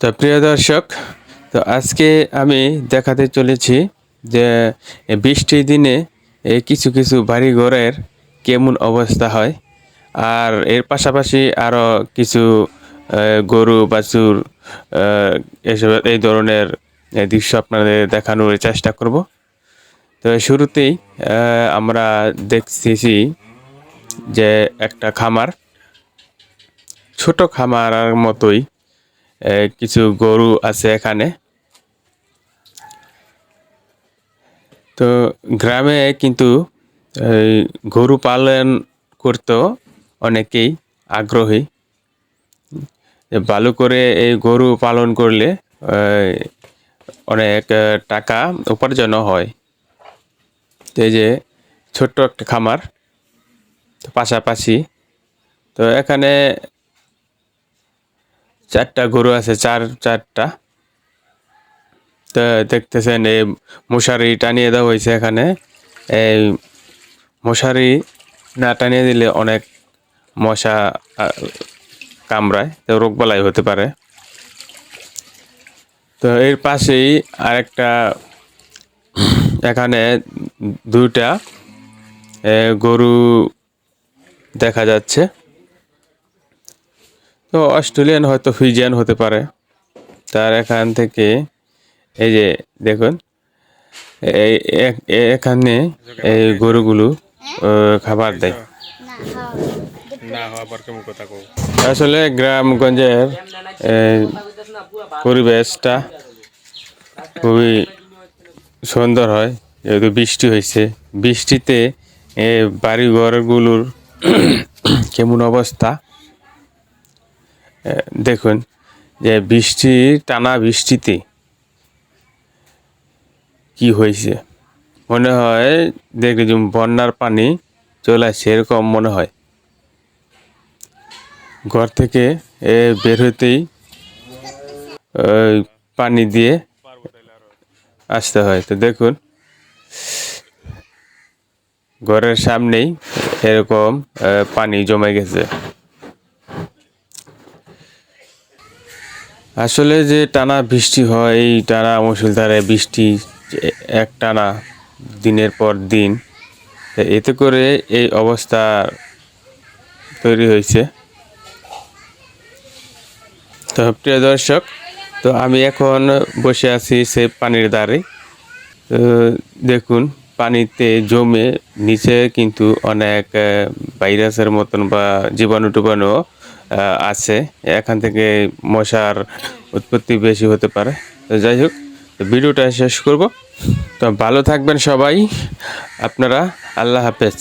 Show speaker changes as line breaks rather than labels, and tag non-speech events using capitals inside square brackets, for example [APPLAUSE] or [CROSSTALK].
তো প্রিয় দর্শক, তো আজকে আমি দেখাতে চলেছি যে বৃষ্টির দিনে এই কিছু কিছু বাড়ি ঘরের কেমন অবস্থা হয়। আর এর পাশাপাশি আরও কিছু গরু, বাছুর এসব এই ধরনের দৃশ্য আপনাদের দেখানোর চেষ্টা করব। তো শুরুতেই আমরা দেখতেছি যে একটা খামার। ছোট খামার মতোই কিছু গরু আছে এখানে। তো গ্রামে কিন্তু গরু পালন করতেও অনেকেই আগ্রহী। ভালো করে এই গরু পালন করলে অনেক টাকা উপার্জনও হয়। তো এই যে ছোট্ট একটা খামার, তো পাশাপাশি তো এখানে চারটা গরু আছে, চার, চারটা। তো দেখতেছেন এই মশারি টানিয়ে দেওয়া হয়েছে এখানে। এই মশারি না টানিয়ে দিলে অনেক মশা কামড়ায়, তো রোগবালাই হতে পারে। তো এর পাশেই আরেকটা এখানে দুইটা এ, গরু দেখা যাচ্ছে। তো অস্ট্রেলিয়ান হয়তো ফিজিয়ান হতে পারে। তার এখান থেকে এই যে দেখুন এখানে এই গরুগুলো খাবার দেয়। আসলে গ্রামগঞ্জের পরিবেশটা খুবই সুন্দর হয়। যেহেতু বৃষ্টি হয়েছে। বৃষ্টিতে বাড়ি ঘরগুলোর [CLEARS THROAT] কেমন অবস্থা? দেখুন, যে বৃষ্টি, টানা বৃষ্টিতে কি হয়েছে? মনে হয় দেখে বন্যার পানি চলে আসছে, এরকম মনে হয়। ঘর থেকে বের হতেই পানি দিয়ে আসতে হয়। তো দেখুন ঘরের সামনেই এরকম পানি জমে গেছে। আসলে যে টানা বৃষ্টি হয়, এই টানা মুসুলধারে বৃষ্টি এক টানা দিনের পর দিন এতে করে এই অবস্থা তৈরি হয়েছে। তো প্রিয় দর্শক, তো আমি এখন বসে আছি সে পানির ধারে তো দেখুন পানিতে জমে নিচে কিন্তু অনেক ভাইরাসের মতন বা জীবাণু টুবাণু আছে। এখান থেকে মশার উৎপত্তি বেশি হতে পারে। তো যাই হোক ভিডিওটা শেষ করব। তো ভালো থাকবেন সবাই। আপনারা আল্লাহ হাফেজ।